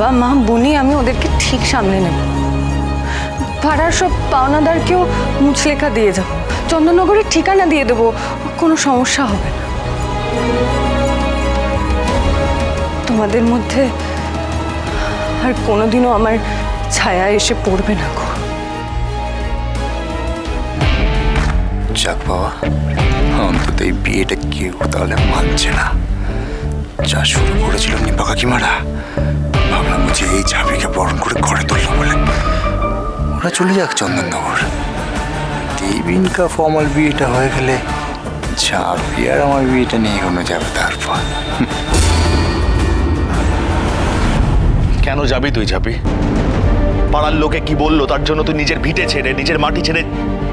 বাবা, মা বনি আমি ওদেরকে ঠিক সামলে নেব। পাড়ার সব পাওনাদারকেও মুচলেখা দিয়ে যাব। চন্দননগরের ঠিকানা দিয়ে দেবো, কোনো সমস্যা হবে না। তোমাদের মধ্যে আর কোনোদিনও আমার ছায়া এসে পড়বে না গো। যাক বাবা, অন্তত এই বিয়েটা কেউ তাহলে মানছে না। যা শুরু করেছিল নিপা কাকিমারা। এই ঝাঁপিকে বরণ করে ঘরে তুললো বলে। ওরা চলে যাক চন্দননগর। দেবিনকা ফর্মাল বিয়েটা হয়ে গেলে ঝাঁপি আর আমার বিয়েটা নিয়ে এগোনো যাবে তারপর কেন যাবি তুই যাবি পাড়ার লোকে কি বলল? তার জন্য তুই নিজের ভিটে ছেড়ে নিজের মাটি ছেড়ে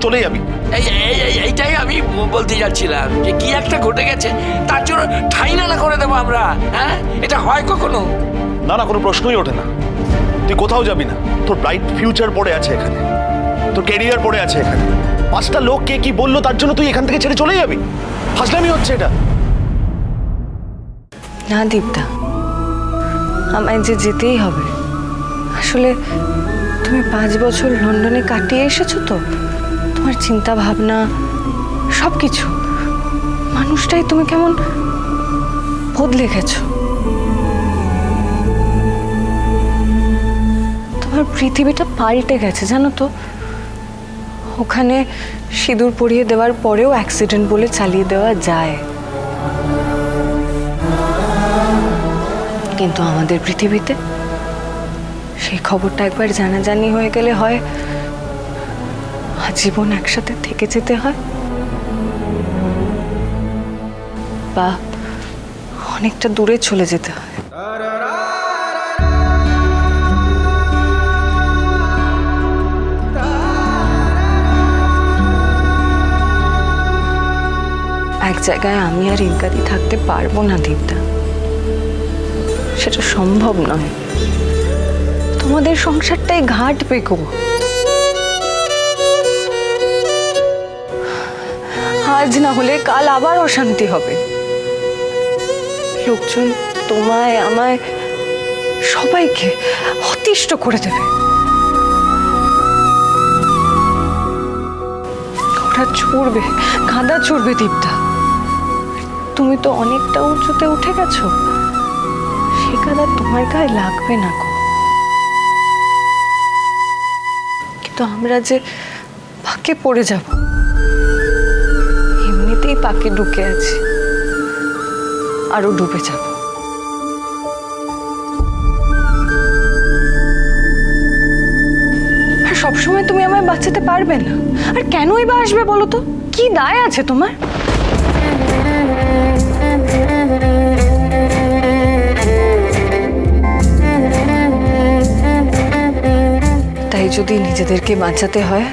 চলে যাবি। এই এই- এই- এইটাই আমি বলতে যাচ্ছিলাম যে কি একটা ঘটে গেছে তার জন্য ঠাই না করে দেবো আমরা হ্যাঁ? এটা হয় কখনো? না না কোনো প্রশ্নই ওঠে না। তুই কোথাও যাবি না। তোর ব্রাইট ফিউচার পড়ে আছে এখানে। তোর ক্যারিয়ার পড়ে আছে এখানে। পাঁচটা লোক কে কি বলল তার জন্য তুই এখান থেকে ছেড়ে চলে যাবি। ফাজলামি হচ্ছে এটা। না দীপদা আমায় যে যেতেই হবে। আসলে তুমি পাঁচ বছর লন্ডনে কাটিয়ে এসেছ তো? তোমার চিন্তা ভাবনা সব কিছু মানুষটাই তুমি কেমন বদলে গেছো। তোমার পৃথিবীটা পাল্টে গেছে, জানো তো? ওখানে সিঁদুর পরিয়ে দেওয়ার পরেও অ্যাক্সিডেন্ট বলে চালিয়ে দেওয়া যায়। কিন্তু আমাদের পৃথিবীতে সেই খবরটা একবার জানাজানি হয়ে গেলে হয়, আজীবন একসাথে থেকে যেতে হয়। বা অনেকটা দূরে চলে যেতে হয়। এক জায়গায় আমি আর ইনকাদি থাকতে পারব না, দীপদা। সেটা সম্ভব নয়। তোমাদের সংসারটাই ঘাট পেকো আজ না হলে কাল আবার অশান্তি হবে। লোকজন তোমায়, আমায়, সবাইকে অতিষ্ঠ করে দেবে। ওরা চড়বে, কাঁদা চড়বে দীপদা তুমি তো অনেকটা উঁচুতে উঠে গেছো। সে কাদা তোমার গায়ে লাগবে না গো। কিন্তু আমরা যে পাকে পড়ে যাব। এমনিতেই পাকে ঢুকে আছি। আরও ডুবে যাব। আর সবসময় তুমি আমায় বাঁচাতে পারবে না। আর কেনই বা আসবে বলো তো? কি দায় আছে তোমার? যদি নিজেদেরকে বাঁচাতে হয়,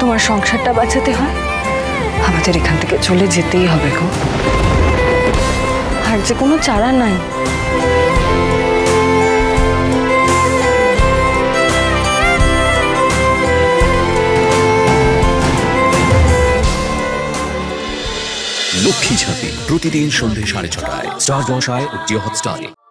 তোমার সংসারটা বাঁচাতে হয়, আমাদের এখান থেকে চলে যেতেই হবে গো। আর যে কোনো চারা নাই। লক্ষ্মী ঝাঁপি প্রতিদিন সন্ধে সাড়ে ছটায়। স্টার জলসায় ও হটস্টারে